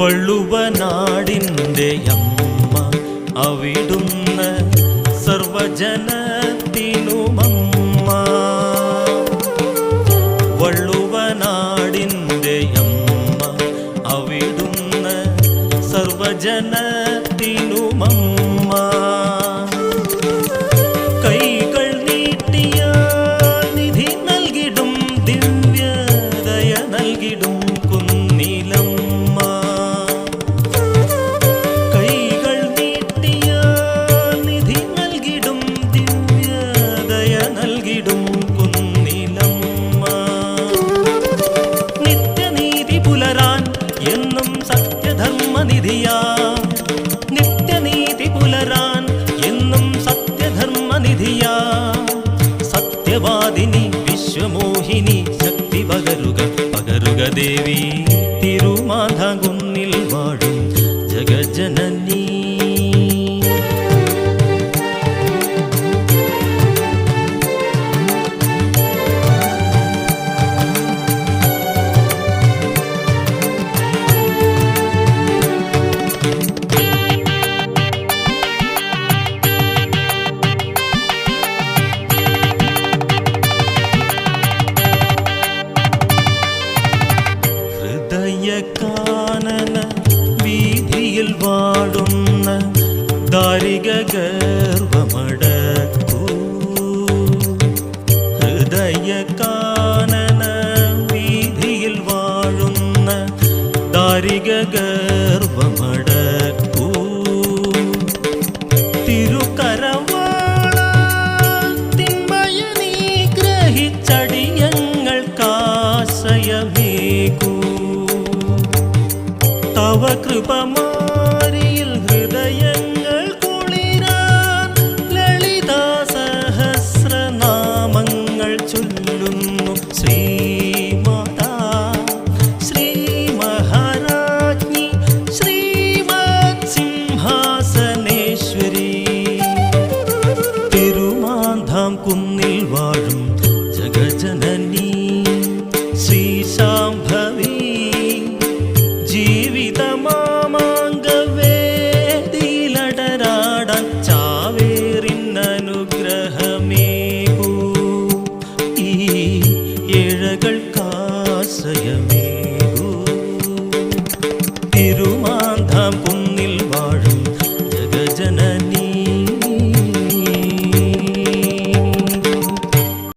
വള്ളുവനാടിന്റെ അമ്മ അവിടുന്ന് സർവജനത്തിനുമമ്മ. വള്ളുവനാടിന്റെ അമ്മ അവിടുന്ന് സർവജനത്തിനുമമ്മ. കൈകൾ നീട്ടിയ നിധി നൽകിടും ദിവ്യദയ എന്നും സത്യധർമ്മനിധിയാ. നിത്യനീതി പുലരാൻ എന്നും സത്യധർമ്മനിധിയാ. സത്യവാദിനി വിശ്വമോഹിനി ശക്തി പകരുക പകരുക ദേവി. തിരുമാധാകുന്നിൽ ഹൃദയകാനന വീതിയിൽ വാടുന്ന ദാരിക തവ ഹൃദയങ്ങൾ കുളിരാൻ സഹസ്രനാമങ്ങൾ ചൊല്ലുന്നു. ശ്രീ കുന്നിൽ വാഴും ജഗജനനീ ജീവിതമാമാങ്കവേദിയിലടരാടാൻ ചാവേറിനനുഗ്രഹമേകൂ. ഈ ഏഴകൾക്കാശ്രയമേകൂ തിരു